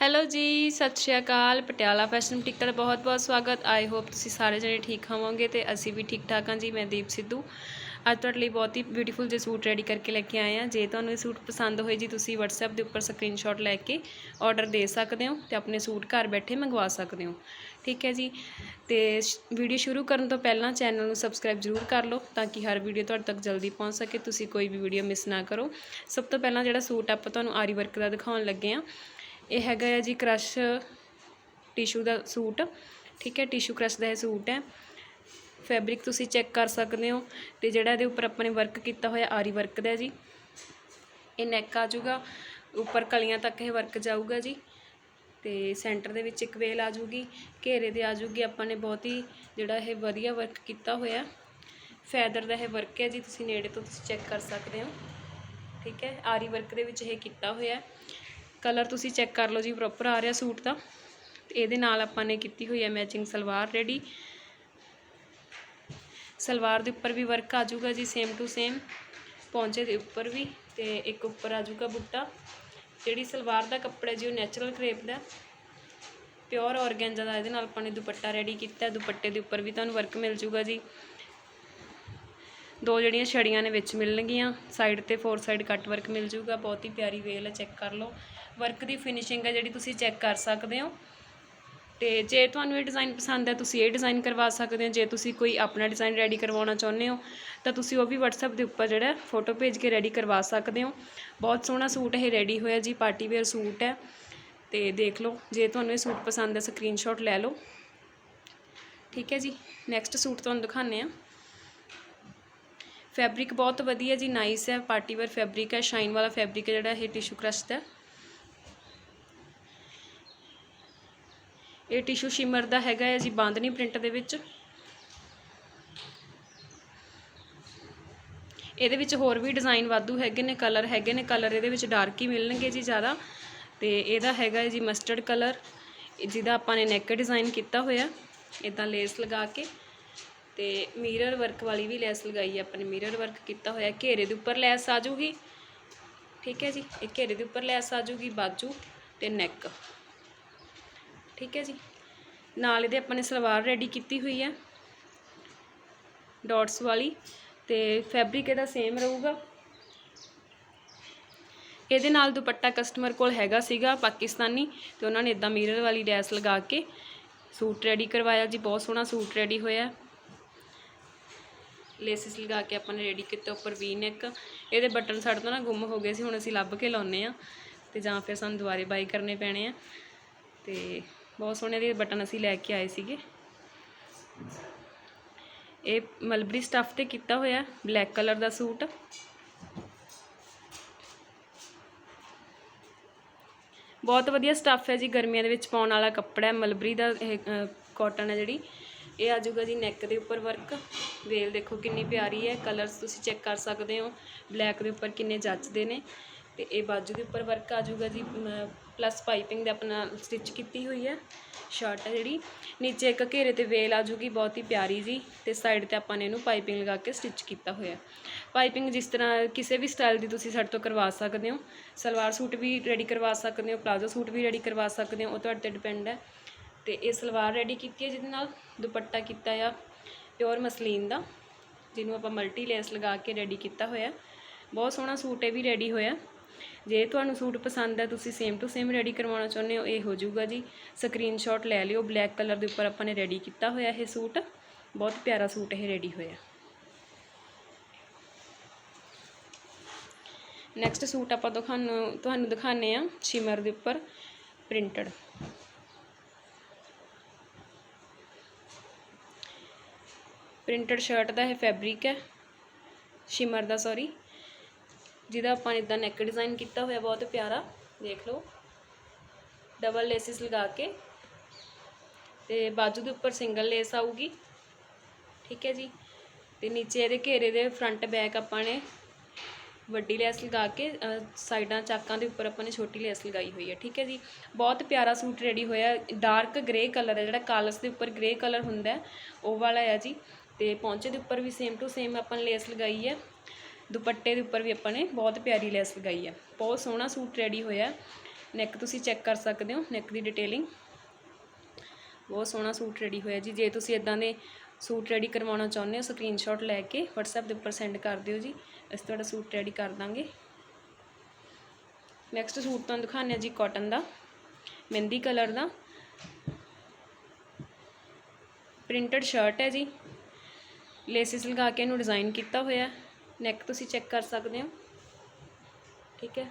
Hello ਜੀ, ਸਤਿ ਸ਼੍ਰੀ ਅਕਾਲ। ਪਟਿਆਲਾ ਫੈਸ਼ਨ ਬੁਟੀਕ ਦਾ ਬਹੁਤ-ਬਹੁਤ ਸਵਾਗਤ। ਆਈ ਹੋਪ ਤੁਸੀਂ ਸਾਰੇ ਜਣੇ ਠੀਕ ਹੋਵੋਗੇ ਤੇ ਅਸੀਂ ਵੀ ਠੀਕ ਠਾਕ ਹਾਂ ਜੀ, ਮੈਂ ਦੀਪ ਸਿੱਧੂ। ਅੱਜ ਤੁਹਾਡੇ ਲਈ ਬਹੁਤ ਹੀ ਬਿਊਟੀਫੁਲ ਜਿਹੇ ਸੂਟ ਰੈਡੀ ਕਰਕੇ ਲੈ ਕੇ ਆਏ ਹਾਂ। ਜੇ ਤੁਹਾਨੂੰ ਇਹ ਸੂਟ ਪਸੰਦ ਹੋਏ ਜੀ, ਤੁਸੀਂ WhatsApp ਦੇ ਉੱਪਰ ਸਕਰੀਨਸ਼ਾਟ ਲੈ ਕੇ ਆਰਡਰ ਦੇ ਸਕਦੇ ਹੋ ਤੇ ਆਪਣੇ ਸੂਟ ਘਰ ਬੈਠੇ ਮੰਗਵਾ ਸਕਦੇ ਹੋ। ਠੀਕ ਹੈ ਜੀ? ਤੇ ਵੀਡੀਓ ਸ਼ੁਰੂ ਕਰਨ ਤੋਂ ਪਹਿਲਾਂ ਚੈਨਲ ਨੂੰ ਸਬਸਕ੍ਰਾਈਬ ਜ਼ਰੂਰ ਕਰ ਲਓ ਤਾਂ ਕਿ ਹਰ ਵੀਡੀਓ ਤੁਹਾਡੇ ਤੱਕ ਜਲਦੀ ਪਹੁੰਚ ਸਕੇ। ਤੁਸੀਂ ਕੋਈ ਵੀ ਵੀਡੀਓ ਮਿਸ ਨਾ ਕਰੋ। ਸਭ ਤੋਂ ਪਹਿਲਾਂ ਜਿਹੜਾ ਸੂਟ ਆਪਾਂ ਤੁਹਾਨੂੰ ਆਰੀ ਵਰਕ ਦਾ ਦਿਖਾਉਣ ਲੱਗੇ ਹਾਂ ਇਹ ਹੈਗਾ ਆ ਜੀ ਕ੍ਰਸ਼ ਟਿਸ਼ੂ ਦਾ ਸੂਟ, ਠੀਕ ਹੈ, ਟਿਸ਼ੂ ਕ੍ਰਸ਼ ਦਾ ਇਹ ਸੂਟ ਹੈ। ਫੈਬਰਿਕ ਤੁਸੀਂ ਚੈੱਕ ਕਰ ਸਕਦੇ ਹੋ ਤੇ ਜਿਹੜਾ ਇਹਦੇ ਉੱਪਰ ਆਪਾਂ ਨੇ ਵਰਕ ਕੀਤਾ ਹੋਇਆ ਆਰੀ ਵਰਕ ਦਾ ਜੀ। ਇਹ ਨੈਕ ਆ ਜਾਊਗਾ, ਉੱਪਰ ਕਲੀਆਂ ਤੱਕ ਇਹ ਵਰਕ ਜਾਊਗਾ ਜੀ ਤੇ ਸੈਂਟਰ ਦੇ ਵਿੱਚ ਇੱਕ ਵੇਲ ਆ ਜਾਊਗੀ, ਘੇਰੇ ਦੇ ਆ ਜਾਊਗੀ। ਆਪਾਂ ਨੇ ਬਹੁਤ ਹੀ ਜਿਹੜਾ ਇਹ ਵਧੀਆ ਵਰਕ ਕੀਤਾ ਹੋਇਆ। ਫੈਦਰ ਦਾ ਇਹ ਵਰਕ ਹੈ ਜੀ, ਤੁਸੀਂ ਨੇੜੇ ਤੋਂ ਤੁਸੀਂ ਚੈੱਕ ਕਰ ਸਕਦੇ ਹੋ, ਠੀਕ ਹੈ। ਆਰੀ ਵਰਕ ਦੇ ਵਿੱਚ ਇਹ ਕੀਤਾ ਹੋਇਆ। ਕਲਰ ਤੁਸੀਂ ਚੈੱਕ ਕਰ ਲਓ ਜੀ ਪ੍ਰੋਪਰ ਆ ਰਿਹਾ ਸੂਟ ਦਾ। ਤੇ ਇਹਦੇ ਨਾਲ ਆਪਾਂ ਨੇ ਕੀਤੀ ਹੋਈ ਹੈ ਮੈਚਿੰਗ ਸਲਵਾਰ ਰੈਡੀ ਸਲਵਾਰ ਦੇ ਉੱਪਰ ਵੀ ਵਰਕ ਆ ਜਾਊਗਾ ਜੀ ਸੇਮ ਟੂ ਸੇਮ ਪੌਂਚੇ ਦੇ ਉੱਪਰ ਵੀ ਤੇ ਇੱਕ ਉੱਪਰ ਆ ਜਾਊਗਾ ਬੁੱਟਾ। ਜਿਹੜੀ ਸਲਵਾਰ ਦਾ ਕੱਪੜਾ ਜੀ, ਉਹ ਨੈਚੁਰਲ ਕਰੇਪ ਦਾ। ਪਿਓਰ ਔਰਗੈਂਜਾ ਦਾ ਇਹਦੇ ਨਾਲ ਆਪਾਂ ਨੇ ਦੁਪੱਟਾ ਰੈਡੀ ਕੀਤਾ। ਦੁਪੱਟੇ ਦੇ ਉੱਪਰ ਵੀ ਤੁਹਾਨੂੰ ਵਰਕ ਮਿਲ ਜਾਊਗਾ ਜੀ। ਦੋ ਜਿਹੜੀਆਂ ਛੜੀਆਂ ਨੇ ਵਿੱਚ ਮਿਲਣਗੀਆਂ ਸਾਈਡ ਤੇ ਫੋਰ ਸਾਈਡ ਕੱਟ ਵਰਕ ਮਿਲ ਜੂਗਾ, ਬਹੁਤ ਹੀ ਪਿਆਰੀ ਵੇਲ ਹੈ ਚੈੱਕ ਕਰ ਲਓ। ਵਰਕ ਦੀ ਫਿਨਿਸ਼ਿੰਗ ਹੈ ਜਿਹੜੀ ਤੁਸੀਂ ਚੈੱਕ ਕਰ ਸਕਦੇ ਹੋ। ਤੇ ਜੇ ਤੁਹਾਨੂੰ ਇਹ ਡਿਜ਼ਾਈਨ ਪਸੰਦ ਹੈ, ਤੁਸੀਂ ਇਹ ਡਿਜ਼ਾਈਨ ਕਰਵਾ ਸਕਦੇ ਹੋ। ਜੇ ਤੁਸੀਂ ਕੋਈ ਆਪਣਾ ਡਿਜ਼ਾਈਨ ਰੈਡੀ ਕਰਵਾਉਣਾ ਚਾਹੁੰਦੇ ਹੋ, ਤਾਂ ਤੁਸੀਂ ਉਹ ਵੀ WhatsApp ਦੇ ਉੱਪਰ ਜਿਹੜਾ ਫੋਟੋ ਭੇਜ ਕੇ ਰੈਡੀ ਕਰਵਾ ਸਕਦੇ ਹੋ। ਬਹੁਤ ਸੋਹਣਾ ਸੂਟ ਇਹ ਰੈਡੀ ਹੋਇਆ ਜੀ ਪਾਰਟੀ ਵੇਅਰ ਸੂਟ ਹੈ। ਤੇ ਦੇਖ ਲਓ, ਜੇ ਤੁਹਾਨੂੰ ਇਹ ਸੂਟ ਪਸੰਦ ਹੈ ਸਕਰੀਨਸ਼ਾਟ ਲੈ ਲਓ। ਠੀਕ ਹੈ ਜੀ ਨੈਕਸਟ ਸੂਟ ਤੁਹਾਨੂੰ ਦਿਖਾਉਂਦੇ ਆ ਫੈਬਰਿਕ ਬਹੁਤ ਵਧੀਆ ਜੀ ਨਾਈਸ ਹੈ ਪਾਰਟੀ ਵੇਅਰ ਫੈਬਰਿਕ ਹੈ ਸ਼ਾਈਨ ਵਾਲਾ ਫੈਬਰਿਕ ਹੈ ਜਿਹੜਾ ਇਹ ਟਿਸ਼ੂ ਕ੍ਰਸ਼ ਦਾ ਇਹ ਟਿਸ਼ੂ ਸ਼ਿਮਰ ਦਾ ਹੈਗਾ ਹੈ ਜੀ ਬਾਂਦਨੀ ਪ੍ਰਿੰਟ ਦੇ ਵਿੱਚ। ਇਹਦੇ ਵਿੱਚ ਹੋਰ ਵੀ ਡਿਜ਼ਾਈਨ ਵਾਧੂ ਹੈਗੇ ਨੇ ਕਲਰ ਹੈਗੇ ਨੇ ਕਲਰ ਇਹਦੇ ਵਿੱਚ ਡਾਰਕ ਹੀ ਮਿਲਣਗੇ ਜੀ ਜ਼ਿਆਦਾ। ਤੇ ਇਹਦਾ ਹੈਗਾ ਹੈ ਜੀ ਮਸਟਰਡ ਕਲਰ ਜਿਹਦਾ ਆਪਾਂ ਨੇ ਨੈਕ ਡਿਜ਼ਾਈਨ ਕੀਤਾ ਹੋਇਆ ਇਦਾਂ ਲੇਸ ਲਗਾ ਕੇ। ਤੇ ਮਿਰਰ ਵਰਕ ਵਾਲੀ ਵੀ ਲੈਸ ਲਗਾਈ ਹੈ ਆਪਾਂ ਨੇ। ਮਿਰਰ ਵਰਕ ਕੀਤਾ ਹੋਇਆ, ਘੇਰੇ ਦੇ ਉੱਪਰ ਲੈਸ ਆ ਜਾਊਗੀ। ਠੀਕ ਹੈ ਜੀ, ਇਹ ਘੇਰੇ ਦੇ ਉੱਪਰ ਲੈਸ ਆ ਜਾਊਗੀ, ਬਾਜੂ ਤੇ ਨੈਕ ਠੀਕ ਹੈ ਜੀ। ਨਾਲ ਇਹਦੇ ਆਪਾਂ ਨੇ ਸਲਵਾਰ ਰੈਡੀ ਕੀਤੀ ਹੋਈ ਹੈ ਡਾਟਸ ਵਾਲੀ। ਤੇ ਫੈਬਰਿਕ ਇਹਦਾ ਸੇਮ ਰਹੂਗਾ। ਇਹਦੇ ਨਾਲ ਦੁਪੱਟਾ ਕਸਟਮਰ ਕੋਲ ਹੈਗਾ ਸੀਗਾ, ਪਾਕਿਸਤਾਨੀ। ਤੇ ਉਹਨਾਂ ਨੇ ਇਦਾਂ ਮਿਰਰ ਵਾਲੀ ਲੈਸ ਲਗਾ ਕੇ ਸੂਟ ਰੈਡੀ ਕਰਵਾਇਆ ਜੀ, ਬਹੁਤ ਸੋਹਣਾ ਸੂਟ ਰੈਡੀ ਹੋਇਆ। ਲੇਸਿਸ ਲਗਾ ਕੇ ਆਪਾਂ ਨੇ ਰੈਡੀ ਕੀਤਾ, ਉੱਪਰ ਵੀ ਨੈਕ ਇਹਦੇ ਬਟਨ ਸਾਡੇ ਤੋਂ ਨਾ ਗੁੰਮ ਹੋ ਗਏ ਸੀ, ਹੁਣ ਅਸੀਂ ਲੱਭ ਕੇ ਲਾਉਨੇ ਆ ਤੇ ਜਾਂ ਫਿਰ ਸਾਨੂੰ ਦੁਬਾਰੇ ਬਾਈ ਕਰਨੇ ਪੈਣੇ ਆ। ਤੇ ਬਹੁਤ ਸੋਹਣੇ ਦੇ ਬਟਨ ਅਸੀਂ ਲੈ ਕੇ ਆਏ ਸੀਗੇ। ਇਹ ਮਲਬਰੀ ਸਟੱਫ ਤੇ ਕੀਤਾ ਹੋਇਆ ਬਲੈਕ ਕਲਰ ਦਾ ਸੂਟ। ਬਹੁਤ ਵਧੀਆ ਸਟੱਫ ਹੈ ਜੀ, ਗਰਮੀਆਂ ਦੇ ਵਿੱਚ ਪਾਉਣ ਵਾਲਾ ਕੱਪੜਾ ਹੈ। ਮਲਬਰੀ ਦਾ ਇਹ ਕਾਟਨ ਹੈ ਜਿਹੜੀ। ਇਹ ਆ ਜਾਊਗਾ ਜੀ ਨੈਕ ਦੇ ਉੱਪਰ ਵਰਕ ਵੇਲ ਦੇਖੋ ਕਿੰਨੀ ਪਿਆਰੀ ਹੈ ਕਲਰਸ ਤੁਸੀਂ ਚੈੱਕ ਕਰ ਸਕਦੇ ਹੋ ਬਲੈਕ ਦੇ ਉੱਪਰ ਕਿੰਨੇ ਜੱਚਦੇ ਨੇ, ਤੇ ਇਹ ਬਾਜੂ ਦੇ ਉੱਪਰ ਵਰਕ ਆ ਜਾਊਗਾ ਜੀ ਪਲੱਸ ਪਾਈਪਿੰਗ ਦੇ ਆਪਣਾ ਸਟਿਚ ਕੀਤੀ ਹੋਈ ਹੈ ਸ਼ਰਟ ਹੈ ਜਿਹੜੀ, ਨੀਚੇ ਇੱਕ ਘੇਰੇ ਤੇ ਵੇਲ ਆ ਜੂਗੀ ਬਹੁਤ ਹੀ ਪਿਆਰੀ ਜੀ, ਤੇ ਸਾਈਡ ਤੇ ਆਪਾਂ ਨੇ ਇਹਨੂੰ ਪਾਈਪਿੰਗ ਲਗਾ ਕੇ ਸਟਿਚ ਕੀਤਾ ਹੋਇਆ ਪਾਈਪਿੰਗ ਜਿਸ ਤਰ੍ਹਾਂ ਕਿਸੇ ਵੀ ਸਟਾਈਲ ਦੀ ਤੁਸੀਂ ਸਾਡੇ ਤੋਂ ਕਰਵਾ ਸਕਦੇ ਹੋ, ਸਲਵਾਰ ਸੂਟ ਵੀ ਰੈਡੀ ਕਰਵਾ ਸਕਦੇ ਹੋ, ਪਲਾਜ਼ੋ ਸੂਟ ਵੀ ਰੈਡੀ ਕਰਵਾ ਸਕਦੇ ਹੋ, ਉਹ ਤੁਹਾਡੇ ਤੇ ਡਿਪੈਂਡ ਹੈ, ਤੇ ਇਹ ਸਲਵਾਰ ਰੈਡੀ ਕੀਤੀ ਹੈ ਜਿਹਦੇ ਨਾਲ ਦੁਪੱਟਾ ਕੀਤਾ ਆ ਪਿਓਰ ਮਸਲੀਨ ਦਾ, ਜਿਹਨੂੰ ਆਪਾਂ ਮਲਟੀ ਲੇਸ ਲਗਾ ਕੇ ਰੈਡੀ ਕੀਤਾ ਹੋਇਆ। ਬਹੁਤ ਸੋਹਣਾ ਸੂਟ ਇਹ ਵੀ ਰੈਡੀ ਹੋਇਆ। ਜੇ ਤੁਹਾਨੂੰ ਸੂਟ ਪਸੰਦ ਹੈ, ਤੁਸੀਂ ਸੇਮ ਟੂ ਸੇਮ ਰੈਡੀ ਕਰਵਾਉਣਾ ਚਾਹੁੰਦੇ ਹੋ, ਇਹ ਹੋ ਜਾਊਗਾ ਜੀ। ਸਕਰੀਨਸ਼ਾਟ ਲੈ ਲਿਓ ਬਲੈਕ ਕਲਰ ਦੇ ਉੱਪਰ ਆਪਾਂ ਨੇ ਰੈਡੀ ਕੀਤਾ ਹੋਇਆ ਇਹ ਸੂਟ। ਬਹੁਤ ਪਿਆਰਾ ਸੂਟ ਇਹ ਰੈਡੀ ਹੋਇਆ। ਨੈਕਸਟ ਸੂਟ ਆਪਾਂ ਤੁਹਾਨੂੰ ਤੁਹਾਨੂੰ ਦਿਖਾਣੇ ਆ ਸ਼ਿਮਰ ਦੇ ਉੱਪਰ ਪ੍ਰਿੰਟਡ ਪ੍ਰਿੰਟਡ ਸ਼ਰਟ ਦਾ ਇਹ ਫੈਬਰਿਕ ਹੈ। ਸ਼ਿਮਰ ਦਾ ਸੌਰੀ ਜਿਹਦਾ ਆਪਾਂ ਇਦਾਂ ਨੈਕ ਡਿਜ਼ਾਈਨ ਕੀਤਾ ਹੋਇਆ, ਬਹੁਤ ਪਿਆਰਾ। ਦੇਖ ਲਓ। ਡਬਲ ਲੇਸਿਸ ਲਗਾ ਕੇ। ਤੇ ਬਾਜੂ ਦੇ ਉੱਪਰ ਸਿੰਗਲ ਲੇਸ ਆਊਗੀ। ਠੀਕ ਹੈ ਜੀ। ਤੇ ਨੀਚੇ ਇਹਦੇ ਘੇਰੇ ਦੇ ਫਰੰਟ ਬੈਕ ਆਪਾਂ ਨੇ ਵੱਡੀ ਲੈਸ ਲਗਾ ਕੇ ਸਾਈਡਾਂ ਚਾਕਾਂ ਦੇ ਉੱਪਰ ਆਪਾਂ ਨੇ ਛੋਟੀ ਲੈਸ ਲਗਾਈ ਹੋਈ ਹੈ। ਠੀਕ ਹੈ ਜੀ। ਬਹੁਤ ਪਿਆਰਾ ਸੂਟ ਰੈਡੀ ਹੋਇਆ। ਡਾਰਕ ਗ੍ਰੇ ਕਲਰ ਹੈ। ਜਿਹੜਾ ਕਾਲਸ ਦੇ ਉੱਪਰ ਗ੍ਰੇ ਕਲਰ ਹੁੰਦਾ ਉਹ ਵਾਲਾ ਹੈ ਜੀ। ਤੇ ਪੌਂਚੇ ਦੇ ਉੱਪਰ ਵੀ ਸੇਮ ਟੂ ਸੇਮ ਆਪਾਂ ਲੇਸ ਲਗਾਈ ਹੈ। ਦੁਪੱਟੇ ਦੇ ਉੱਪਰ ਵੀ ਆਪਾਂ ਨੇ ਬਹੁਤ ਪਿਆਰੀ ਲੈਸ ਲਗਾਈ ਹੈ। ਬਹੁਤ ਸੋਹਣਾ ਸੂਟ ਰੈਡੀ ਹੋਇਆ ਨੈਕ ਤੁਸੀਂ ਚੈੱਕ ਕਰ ਸਕਦੇ ਹੋ ਨੈਕ ਦੀ ਡਿਟੇਲਿੰਗ ਬਹੁਤ ਸੋਹਣਾ ਸੂਟ ਰੈਡੀ ਹੋਇਆ ਜੀ। ਜੇ ਤੁਸੀਂ ਇਦਾਂ ਦੇ ਸੂਟ ਰੈਡੀ ਕਰਵਾਉਣਾ ਚਾਹੁੰਦੇ ਹੋ ਸਕਰੀਨਸ਼ਾਟ ਲੈ ਕੇ WhatsApp ਦੇ ਉੱਪਰ ਸੈਂਡ ਕਰ ਦਿਓ ਜੀ। ਅਸੀਂ ਤੁਹਾਡਾ ਸੂਟ ਰੈਡੀ ਕਰ ਦਾਂਗੇ। ਨੈਕਸਟ ਸੂਟ ਤੁਹਾਨੂੰ ਦਿਖਾਉਂਦੇ ਹਾਂ ਜੀ ਕਾਟਨ ਦਾ। ਮਹਿੰਦੀ ਕਲਰ ਦਾ। ਪ੍ਰਿੰਟਡ ਸ਼ਰਟ ਹੈ ਜੀ। ਲੇਸਿਸ ਲਗਾ ਕੇ ਇਹਨੂੰ ਡਿਜ਼ਾਈਨ ਕੀਤਾ ਹੋਇਆ ਨੈਕ ਤੁਸੀਂ ਚੈੱਕ ਕਰ ਸਕਦੇ ਹੋ। ਠੀਕ ਹੈ।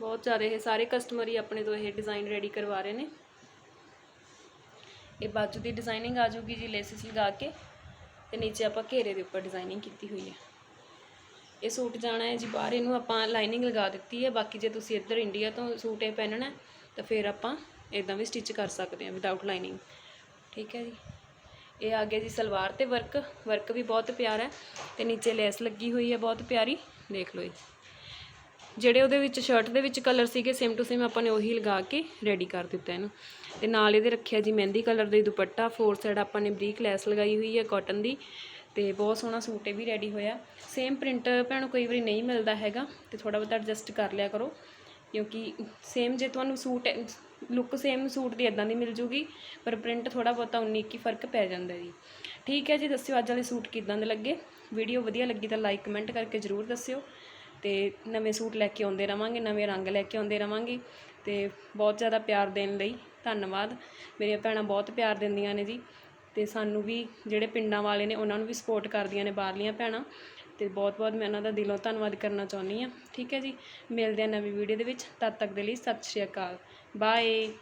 ਬਹੁਤ ਜ਼ਿਆਦਾ ਇਹ ਸਾਰੇ ਕਸਟਮਰ ਹੀ ਆਪਣੇ ਤੋਂ ਇਹ ਡਿਜ਼ਾਈਨ ਰੈਡੀ ਕਰਵਾ ਰਹੇ ਨੇ। ਇਹ ਬਾਜੂ ਦੀ ਡਿਜ਼ਾਈਨਿੰਗ ਆ ਜਾਊਗੀ ਜੀ ਲੇਸਿਸ ਲਗਾ ਕੇ। ਤੇ ਨੀਚੇ ਆਪਾਂ ਘੇਰੇ ਦੇ ਉੱਪਰ ਡਿਜ਼ਾਈਨਿੰਗ ਕੀਤੀ ਹੋਈ ਹੈ। ਇਹ ਸੂਟ ਜਾਣਾ ਹੈ ਜੀ ਬਾਹਰ। ਇਹਨੂੰ ਆਪਾਂ ਲਾਈਨਿੰਗ ਲਗਾ ਦਿੱਤੀ ਹੈ। ਬਾਕੀ ਜੇ ਤੁਸੀਂ ਇੱਧਰ ਇੰਡੀਆ ਤੋਂ ਸੂਟ ਇਹ ਪਹਿਨਣਾ ਤਾਂ ਫਿਰ ਆਪਾਂ ਇਦਾਂ ਵੀ ਸਟਿਚ ਕਰ ਸਕਦੇ ਹਾਂ ਵਿਦਆਊਟ ਲਾਈਨਿੰਗ ਠੀਕ ਹੈ ਜੀ। ਇਹ ਆ ਗਿਆ ਜੀ ਸਲਵਾਰ ਤੇ ਵਰਕ ਵਰਕ ਵੀ ਬਹੁਤ ਪਿਆਰਾ ਹੈ ਤੇ ਨੀਚੇ ਲੈਸ ਲੱਗੀ ਹੋਈ ਹੈ, ਬਹੁਤ ਪਿਆਰੀ, ਦੇਖ ਲਓ ਜੀ ਜਿਹੜੇ ਉਹਦੇ ਵਿੱਚ ਸ਼ਰਟ ਦੇ ਵਿੱਚ ਕਲਰ ਸੀਗੇ ਸੇਮ ਟੂ ਸੇਮ ਆਪਾਂ ਨੇ ਉਹੀ ਲਗਾ ਕੇ ਰੈਡੀ ਕਰ ਦਿੱਤਾ ਇਹਨੂੰ। ਤੇ ਨਾਲ ਇਹਦੇ ਰੱਖਿਆ ਜੀ ਮਹਿੰਦੀ ਕਲਰ ਦੇ ਦੁਪੱਟਾ ਫੋਰ ਸਾਈਡ ਆਪਾਂ ਨੇ ਬਰੀਕ ਲੈਸ ਲਗਾਈ ਹੋਈ ਹੈ ਕਾਟਨ ਦੀ ਤੇ ਬਹੁਤ ਸੋਹਣਾ ਸੂਟ ਇਹ ਵੀ ਰੈਡੀ ਹੋਇਆ। ਸੇਮ ਪ੍ਰਿੰਟ ਭੈਣੋ ਕਈ ਵਾਰੀ ਨਹੀਂ ਮਿਲਦਾ ਹੈਗਾ, ਤੇ ਥੋੜਾ ਬਹੁਤਾ ਐਡਜਸਟ ਕਰ ਲਿਆ ਕਰੋ, ਕਿਉਂਕਿ ਸੇਮ ਜੇ ਤੁਹਾਨੂੰ ਸੂਟ ਲੁੱਕ ਸੇਮ ਸੂਟ ਦੀ ਇਦਾਂ ਦੀ ਮਿਲ ਜੂਗੀ, ਪਰ ਪ੍ਰਿੰਟ ਥੋੜਾ ਬਹੁਤਾ 19 ਕੀ ਫ਼ਰਕ ਪੈ ਜਾਂਦਾ ਜੀ। ਠੀਕ ਹੈ ਜੀ, ਦੱਸਿਓ ਅੱਜ ਵਾਲੇ ਸੂਟ ਕਿਦਾਂ ਦੇ ਲੱਗੇ? ਵੀਡੀਓ ਵਧੀਆ ਲੱਗੀ ਤਾਂ ਲਾਈਕ ਕਮੈਂਟ ਕਰਕੇ ਜਰੂਰ ਦੱਸਿਓ। ਤੇ ਨਵੇਂ ਸੂਟ ਲੈ ਕੇ ਆਉਂਦੇ ਰਵਾਂਗੇ, ਨਵੇਂ ਰੰਗ ਲੈ ਕੇ ਆਉਂਦੇ ਰਵਾਂਗੇ। ਤੇ ਬਹੁਤ ਜ਼ਿਆਦਾ ਪਿਆਰ ਦੇਣ ਲਈ ਧੰਨਵਾਦ। ਮੇਰੀਆਂ ਭੈਣਾਂ ਬਹੁਤ ਪਿਆਰ ਦਿੰਦੀਆਂ ਨੇ ਜੀ। ਤੇ ਸਾਨੂੰ ਵੀ ਜਿਹੜੇ ਪਿੰਡਾਂ ਵਾਲੇ ਨੇ, ਉਹਨਾਂ ਨੂੰ ਵੀ ਸਪੋਰਟ ਕਰਦੀਆਂ ਨੇ ਬਾਹਰਲੀਆਂ ਭੈਣਾਂ। ਤੇ ਬਹੁਤ ਬਹੁਤ ਮੈਂ ਉਹਨਾਂ ਦਾ ਦਿਲੋਂ ਧੰਨਵਾਦ ਕਰਨਾ ਚਾਹੁੰਦੀ ਹਾਂ। ਠੀਕ ਹੈ ਜੀ, ਮਿਲਦੇ ਹਾਂ ਨਵੀਂ ਵੀਡੀਓ ਦੇ ਵਿੱਚ। ਤਦ ਤੱਕ ਦੇ ਲਈ ਸਤਿ ਸ਼੍ਰੀ ਅਕਾਲ। Bye.